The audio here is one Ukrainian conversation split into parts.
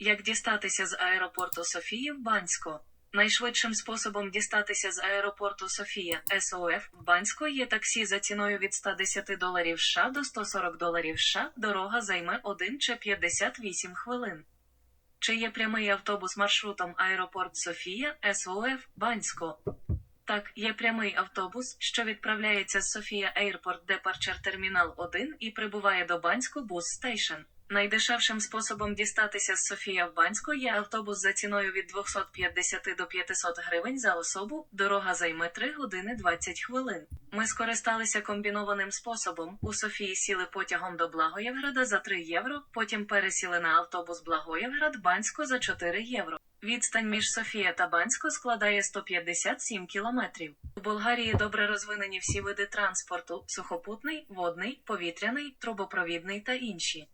Як дістатися з аеропорту Софії в Бансько? Найшвидшим способом дістатися з аеропорту Софія СОФ в Бансько є таксі за ціною від 110 доларів США до 140 доларів США. Дорога займе 1 чи 58 хвилин. Чи є прямий автобус маршрутом аеропорт Софія СОФ Бансько? Так, є прямий автобус, що відправляється з Софія Airport Departure Terminal 1 і прибуває до Банську Bus Station. Найдешевшим способом дістатися з Софія в Банську є автобус за ціною від 250 до 500 гривень за особу. Дорога займе 3 години 20 хвилин. Ми скористалися комбінованим способом. У Софії сіли потягом до Благоєвграда за 3 євро, потім пересіли на автобус Благоєвград Бансько за 4 євро. Відстань між Софія та Бансько складає 157 кілометрів. У Болгарії добре розвинені всі види транспорту: сухопутний, водний, повітряний, трубопровідний та інші.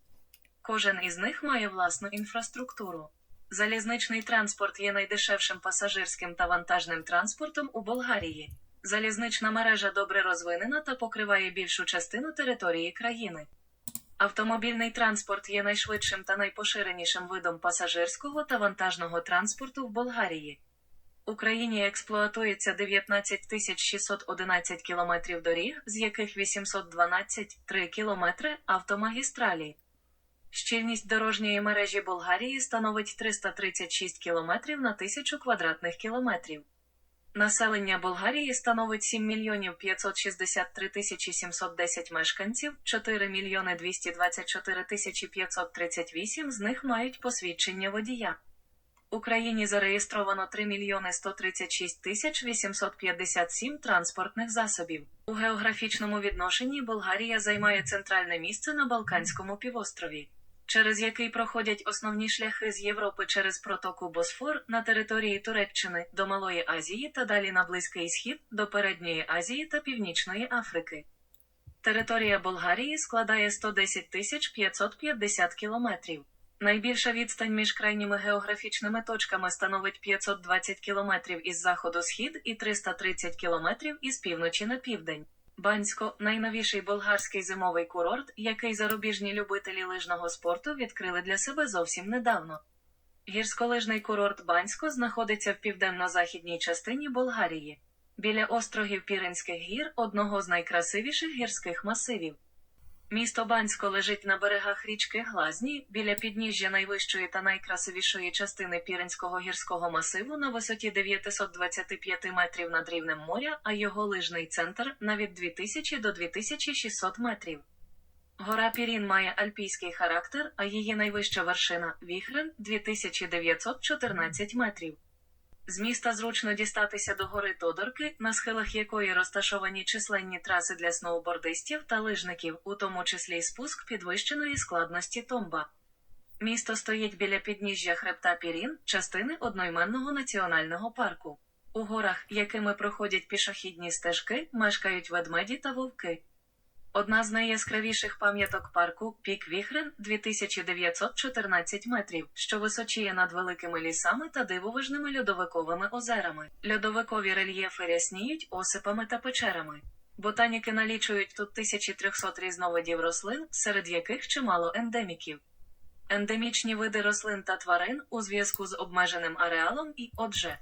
Кожен із них має власну інфраструктуру. Залізничний транспорт є найдешевшим пасажирським та вантажним транспортом у Болгарії. Залізнична мережа добре розвинена та покриває більшу частину території країни. Автомобільний транспорт є найшвидшим та найпоширенішим видом пасажирського та вантажного транспорту в Болгарії. Україні експлуатується 19 611 кілометрів доріг, з яких 812 3 кілометри автомагістралі. Щільність дорожньої мережі Болгарії становить 336 кілометрів на тисячу квадратних кілометрів. Населення Болгарії становить 7 мільйонів 563 тисячі 710 мешканців, 4 мільйони 224 тисячі 538 з них мають посвідчення водія. Україні зареєстровано 3 мільйони 136 тисяч 857 транспортних засобів. У географічному відношенні Болгарія займає центральне місце на Балканському півострові, через який проходять основні шляхи з Європи через протоку Босфор на території Туреччини до Малої Азії та далі на Близький Схід до Передньої Азії та Північної Африки. Територія Болгарії складає 110 тисяч 550 кілометрів. Найбільша відстань між крайніми географічними точками становить 520 кілометрів із заходу схід і 330 кілометрів із півночі на південь. Бансько найновіший болгарський зимовий курорт, який зарубіжні любителі лижного спорту відкрили для себе зовсім недавно. Гірськолижний курорт Бансько знаходиться в південно-західній частині Болгарії, біля острогів Піренських гір, одного з найкрасивіших гірських масивів. Місто Бансько лежить на берегах річки Глазні, біля підніжжя найвищої та найкрасивішої частини Піренського гірського масиву на висоті 925 метрів над рівнем моря, а його лижний центр на від 2000 до 2600 метрів. Гора Пірін має альпійський характер, а її найвища вершина Віхрен 2914 метрів. З міста зручно дістатися до гори Тодорки, на схилах якої розташовані численні траси для сноубордистів та лижників, у тому числі й спуск підвищеної складності Томба. Місто стоїть біля підніжжя хребта Пірін, частини одноіменного національного парку. У горах, якими проходять пішохідні стежки, мешкають ведмеді та вовки. Одна з найяскравіших пам'яток парку Пік Віхрен 2914 метрів, що височіє над великими лісами та дивовижними льодовиковими озерами. Льодовикові рельєфи рясніють осипами та печерами. Ботаніки налічують тут 1300 різновидів рослин, серед яких чимало ендеміків. Ендемічні види рослин та тварин у зв'язку з обмеженим ареалом і, отже,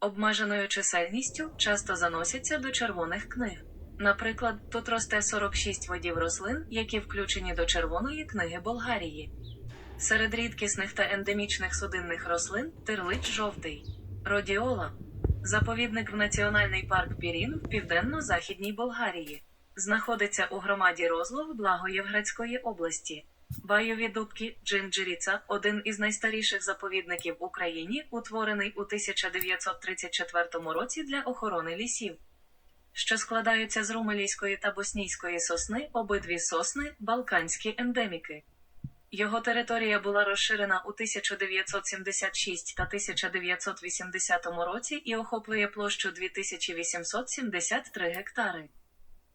обмеженою чисельністю часто заносяться до червоних книг. Наприклад, тут росте 46 видів рослин, які включені до Червоної книги Болгарії. Серед рідкісних та ендемічних судинних рослин тирлич жовтий, родіола, заповідник в Національний парк Пірін в південно-західній Болгарії, знаходиться у громаді Розлов Благоєвградської області. Байові дубки Джинджиріца один із найстаріших заповідників в Україні, утворений у 1934 році для охорони лісів що складаються з румелійської та боснійської сосни, обидві сосни балканські ендеміки. Його територія була розширена у 1976 та 1980 році і охоплює площу 2873 гектари.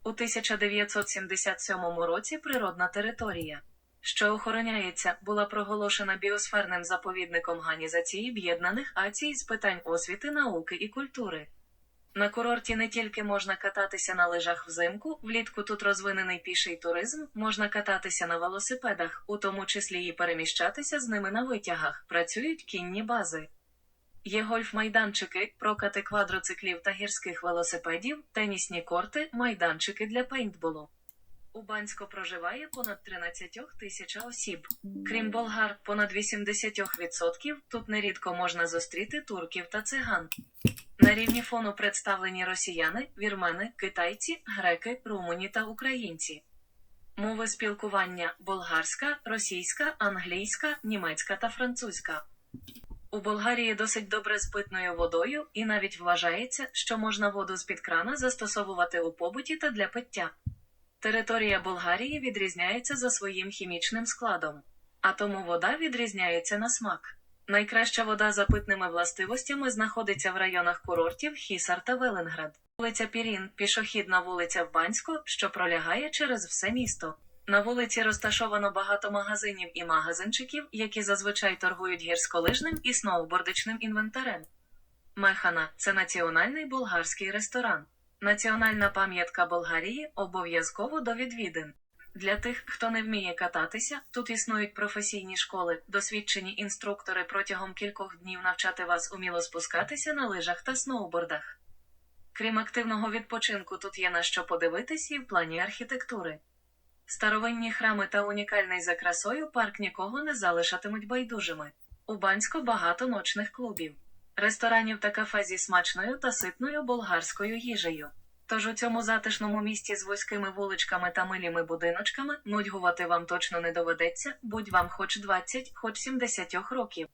У 1977 році природна територія, що охороняється, була проголошена біосферним заповідником Організації Об'єднаних Націй з питань освіти, науки і культури. На курорті не тільки можна кататися на лижах взимку, влітку тут розвинений піший туризм, можна кататися на велосипедах, у тому числі і переміщатися з ними на витягах, працюють кінні бази. Є гольф-майданчики, прокати квадроциклів та гірських велосипедів, тенісні корти, майданчики для пейнтболу. У Банську проживає понад 13 тисяч осіб. Крім болгар, понад 80% тут нерідко можна зустріти турків та циган. На рівні фону представлені росіяни, вірмени, китайці, греки, румуні та українці. Мови спілкування болгарська, російська, англійська, німецька та французька. У Болгарії досить добре з питною водою, і навіть вважається, що можна воду з-під крана застосовувати у побуті та для пиття. Територія Болгарії відрізняється за своїм хімічним складом, а тому вода відрізняється на смак. Найкраща вода за питними властивостями знаходиться в районах курортів Хісар та Веленград. Вулиця Пірін, пішохідна вулиця в Банську, що пролягає через все місто. На вулиці розташовано багато магазинів і магазинчиків, які зазвичай торгують гірськолижним і сноубордичним інвентарем. Механа це національний болгарський ресторан. Національна пам'ятка Болгарії обов'язково до відвідин. Для тих, хто не вміє кататися, тут існують професійні школи, досвідчені інструктори протягом кількох днів навчати вас уміло спускатися на лижах та сноубордах. Крім активного відпочинку, тут є на що подивитись і в плані архітектури. Старовинні храми та унікальний за красою парк нікого не залишатимуть байдужими. У Банську багато ночних клубів, ресторанів та кафе зі смачною та ситною болгарською їжею. Тож у цьому затишному місті з вузькими вуличками та миліми будиночками нудьгувати вам точно не доведеться, будь вам хоч 20, хоч 70 років.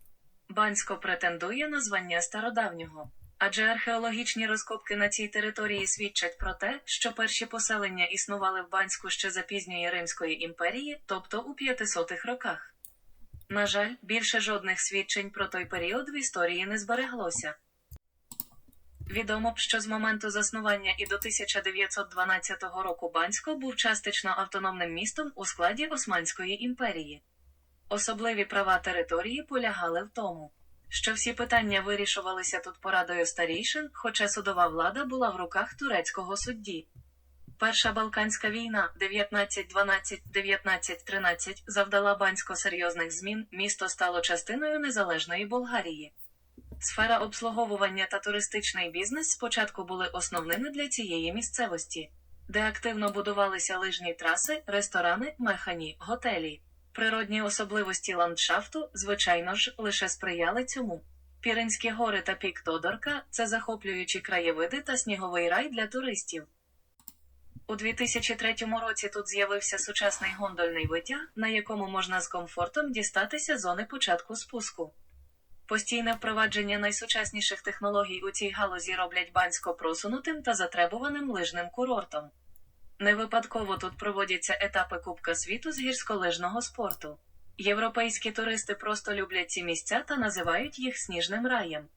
Бансько претендує на звання стародавнього. Адже археологічні розкопки на цій території свідчать про те, що перші поселення існували в Банську ще за пізньої Римської імперії, тобто у 500-х роках. На жаль, більше жодних свідчень про той період в історії не збереглося. Відомо б, що з моменту заснування і до 1912 року Бансько був частично автономним містом у складі Османської імперії. Особливі права території полягали в тому, що всі питання вирішувалися тут порадою старійшин, хоча судова влада була в руках турецького судді. Перша Балканська війна 1912-1913 завдала бансько серйозних змін, місто стало частиною незалежної Болгарії. Сфера обслуговування та туристичний бізнес спочатку були основними для цієї місцевості, де активно будувалися лижні траси, ресторани, механі, готелі. Природні особливості ландшафту, звичайно ж, лише сприяли цьому. Піринські гори та пік Тодорка це захоплюючі краєвиди та сніговий рай для туристів. У 2003 році тут з'явився сучасний гондольний витяг, на якому можна з комфортом дістатися зони початку спуску. Постійне впровадження найсучасніших технологій у цій галузі роблять бансько просунутим та затребуваним лижним курортом. Не випадково тут проводяться етапи Кубка світу з гірськолижного спорту. Європейські туристи просто люблять ці місця та називають їх сніжним раєм.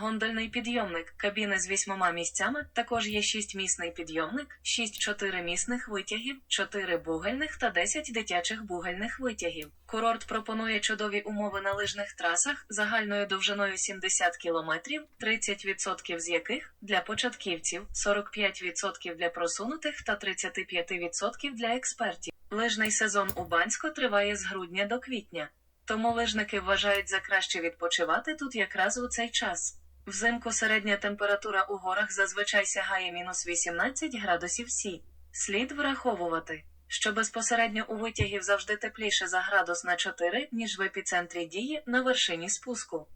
Гондольний підйомник, кабіни з вісьмома місцями, також є шістмісний підйомник, шість чотиримісних витягів, чотири бугельних та 10 дитячих бугельних витягів. Курорт пропонує чудові умови на лижних трасах загальною довжиною 70 км, 30% з яких для початківців, 45% для просунутих та 35% для експертів. Лижний сезон у Банську триває з грудня до квітня. Тому лижники вважають за краще відпочивати тут якраз у цей час. Взимку середня температура у горах зазвичай сягає мінус 18 градусів Сі. Слід враховувати, що безпосередньо у витягів завжди тепліше за градус на 4, ніж в епіцентрі дії на вершині спуску.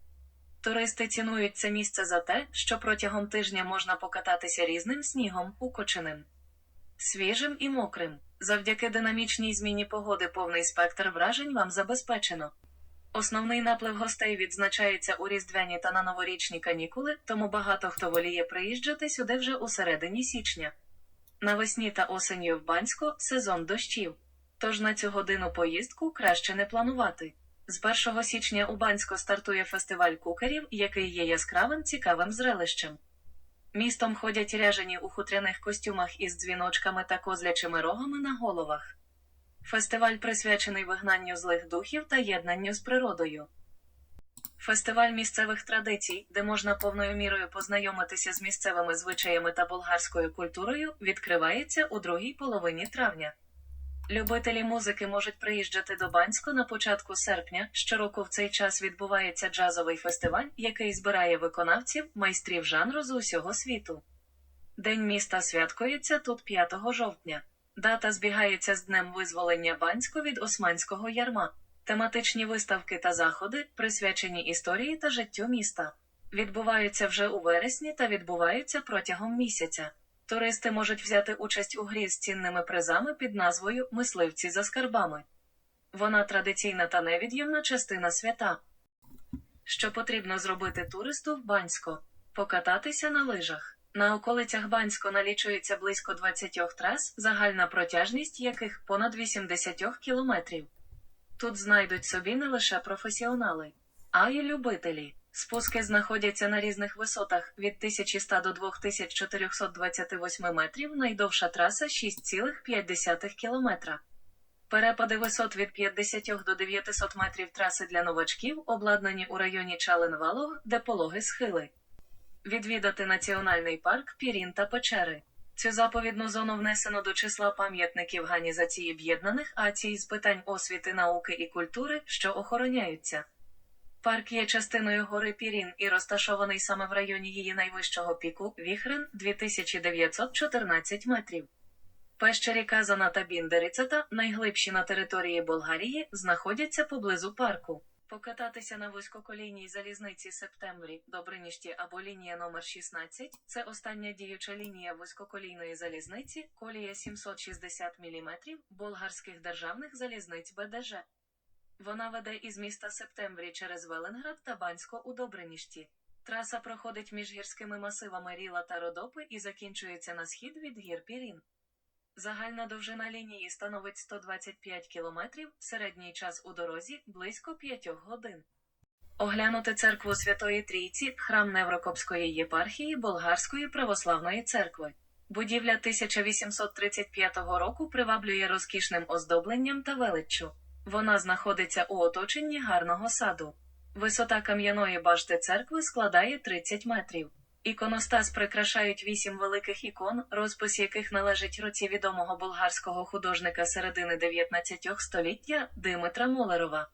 Туристи цінують це місце за те, що протягом тижня можна покататися різним снігом, укоченим, свіжим і мокрим. Завдяки динамічній зміні погоди повний спектр вражень вам забезпечено. Основний наплив гостей відзначається у різдвяні та на новорічні канікули, тому багато хто воліє приїжджати сюди вже у середині січня. Навесні та осенью в Банську сезон дощів. Тож на цю годину поїздку краще не планувати. З 1 січня у Банську стартує фестиваль кукарів, який є яскравим цікавим зрелищем. Містом ходять ряжені у хутряних костюмах із дзвіночками та козлячими рогами на головах. Фестиваль присвячений вигнанню злих духів та єднанню з природою. Фестиваль місцевих традицій, де можна повною мірою познайомитися з місцевими звичаями та болгарською культурою, відкривається у другій половині травня. Любителі музики можуть приїжджати до Банську на початку серпня. Щороку в цей час відбувається джазовий фестиваль, який збирає виконавців, майстрів жанру з усього світу. День міста святкується тут 5 жовтня. Дата збігається з днем визволення Банську від османського ярма. Тематичні виставки та заходи, присвячені історії та життю міста, відбуваються вже у вересні та відбуваються протягом місяця. Туристи можуть взяти участь у грі з цінними призами під назвою Мисливці за скарбами. Вона традиційна та невід'ємна частина свята. Що потрібно зробити туристу в Бансько? Покататися на лижах. На околицях Бансько налічується близько 20 трас, загальна протяжність яких понад 80 кілометрів. Тут знайдуть собі не лише професіонали, а й любителі. Спуски знаходяться на різних висотах від 1100 до 2428 метрів, найдовша траса 6,5 кілометра. Перепади висот від 50 до 900 метрів траси для новачків обладнані у районі Чаленвалог, де пологи схили. Відвідати національний парк Пірін та Печери. Цю заповідну зону внесено до числа пам'ятників Ганізації Об'єднаних Ацій з питань освіти, науки і культури, що охороняються. Парк є частиною гори Пірін і розташований саме в районі її найвищого піку Віхрен 2914 метрів. Пещері Казана та Біндерицета, найглибші на території Болгарії, знаходяться поблизу парку. Покататися на вузькоколійній залізниці Септембрі, Добринішті або лінія номер 16 – це остання діюча лінія вузькоколійної залізниці, колія 760 мм болгарських державних залізниць БДЖ. Вона веде із міста Септембрі через Веленград та Бансько у Добринішті. Траса проходить між гірськими масивами Ріла та Родопи і закінчується на схід від гір Пірін. Загальна довжина лінії становить 125 км, середній час у дорозі близько 5 годин. Оглянути церкву Святої Трійці, храм Неврокопської єпархії Болгарської православної церкви. Будівля 1835 року приваблює розкішним оздобленням та величчю. Вона знаходиться у оточенні гарного саду. Висота кам'яної башти церкви складає 30 метрів. Іконостас прикрашають вісім великих ікон, розпис яких належить році відомого болгарського художника середини 19 століття Димитра Молерова.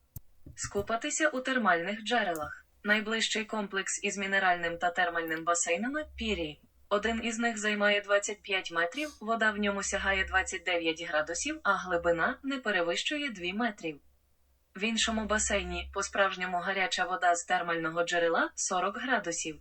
Скупатися у термальних джерелах. Найближчий комплекс із мінеральним та термальним басейнами Пірі. Один із них займає 25 метрів, вода в ньому сягає 29 градусів, а глибина не перевищує 2 метрів. В іншому басейні по-справжньому гаряча вода з термального джерела 40 градусів.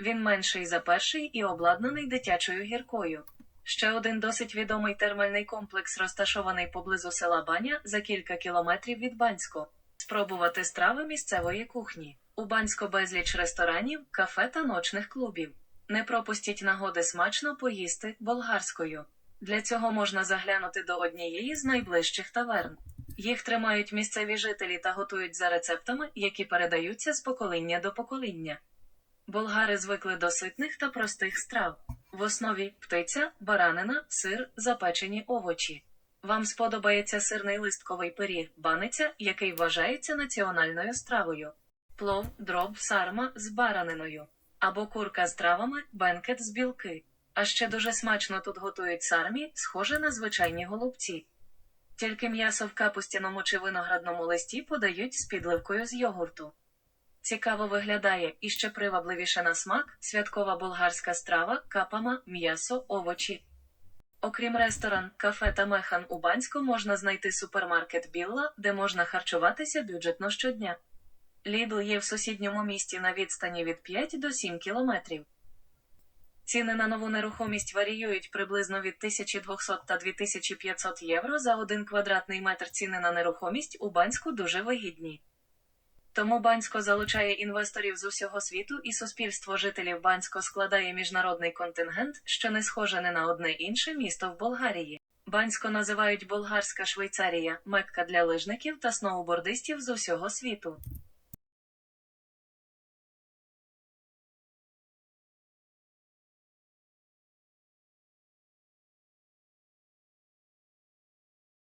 Він менший за перший і обладнаний дитячою гіркою. Ще один досить відомий термальний комплекс розташований поблизу села Баня за кілька кілометрів від Бансько. Спробувати страви місцевої кухні. У Бансько безліч ресторанів, кафе та ночних клубів. Не пропустіть нагоди смачно поїсти болгарською. Для цього можна заглянути до однієї з найближчих таверн. Їх тримають місцеві жителі та готують за рецептами, які передаються з покоління до покоління. Болгари звикли до ситних та простих страв. В основі птиця, баранина, сир, запечені овочі. Вам сподобається сирний листковий пиріг, баниця, який вважається національною стравою, плов, дроб, сарма з бараниною, або курка з травами, бенкет з білки. А ще дуже смачно тут готують сармі, схоже на звичайні голубці. Тільки м'ясо в капустяному чи виноградному листі подають з підливкою з йогурту. Цікаво виглядає і ще привабливіше на смак святкова болгарська страва, капама, м'ясо, овочі. Окрім ресторан, кафе та механ у Банську можна знайти супермаркет Білла, де можна харчуватися бюджетно щодня. Лідл є в сусідньому місті на відстані від 5 до 7 кілометрів. Ціни на нову нерухомість варіюють приблизно від 1200 та 2500 євро за один квадратний метр ціни на нерухомість у Банську дуже вигідні. Тому Бансько залучає інвесторів з усього світу, і суспільство жителів Бансько складає міжнародний контингент, що не схоже не на одне інше місто в Болгарії. Бансько називають Болгарська Швейцарія, мекка для лижників та сноубордистів з усього світу.